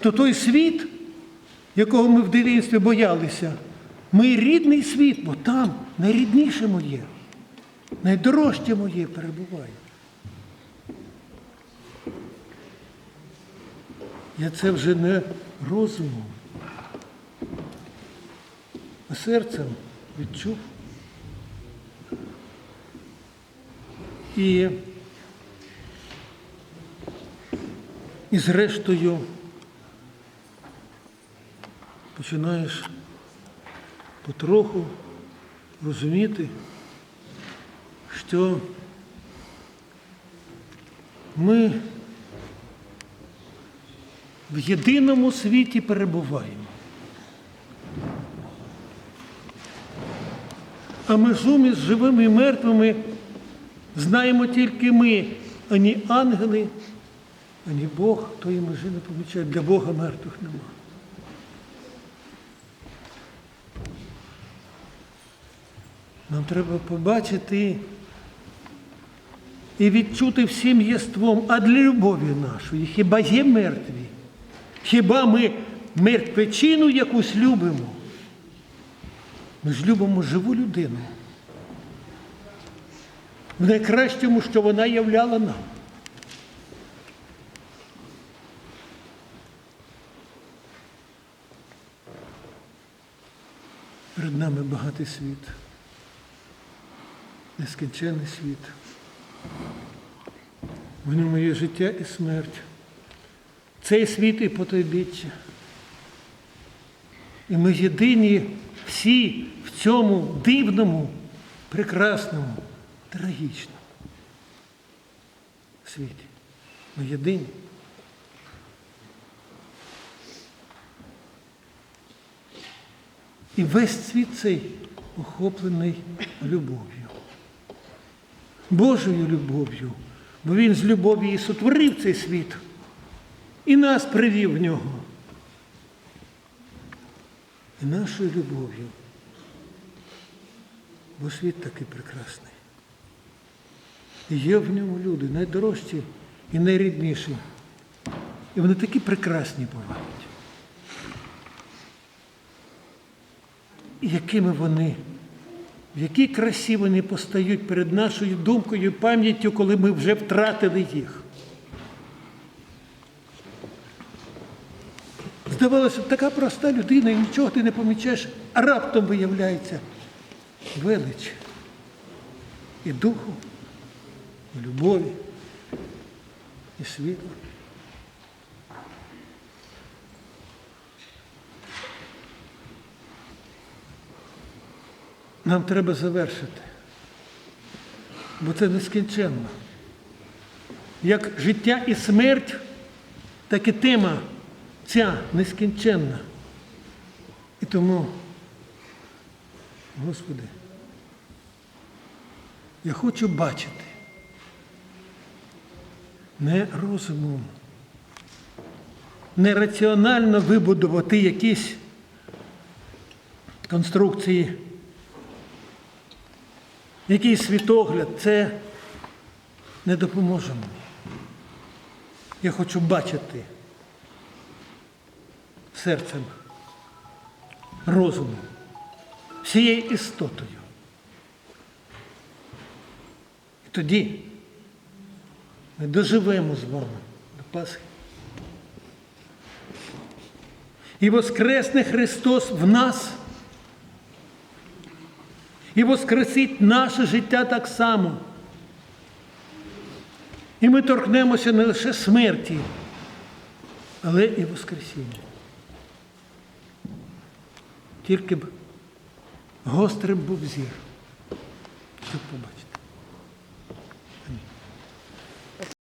то той світ, якого ми в дитинстві боялися, мій рідний світ, бо там найрідніше моє, найдорожче моє перебуває. Я це вже не розумом, а серцем відчув. І, і зрештою починаєш потроху розуміти, що ми в єдиному світі перебуваємо. А межу між живими і мертвими знаємо тільки ми, ані ангели, ані Бог тої межі не помічає. Для Бога мертвих нема. Нам треба побачити і відчути всім єством, а для любові нашої хіба є мертві? Хіба ми мертвечину якусь любимо? Ми ж любимо живу людину. В найкращому, що вона являла нам. Перед нами багатий світ, нескінчений світ. В ньому є життя і смерть. Цей світ і потойбіччя. І ми єдині всі в цьому дивному, прекрасному, трагічному світі. Ми єдині. І весь світ цей охоплений любов'ю. Божою любов'ю, бо Він з любові і сотворив цей світ і нас привів в нього. І нашою любов'ю. Бо світ такий прекрасний. І є в ньому люди найдорожчі і найрідніші. І вони такі прекрасні бувають. І якими вони, в якій красі вони постають перед нашою думкою і пам'яттю, коли ми вже втратили їх. Здавалося, така проста людина, і нічого ти не помічаєш, а раптом виявляється велич і духу, і любові, і світла. Нам треба завершити, бо це нескінченно. Як життя і смерть, так і тема ця нескінченна. І тому, Господи, я хочу бачити не розумом, не раціонально вибудувати якісь конструкції, якийсь світогляд, це не допоможе мені. Я хочу бачити серцем, розумом, всією істотою. І тоді ми доживемо з вами до Пасхи. І воскресне Христос в нас. І воскресить наше життя так само. І ми торкнемося не лише смерті, але і Воскресіння. Тільки б гострим був зір, щоб побачити.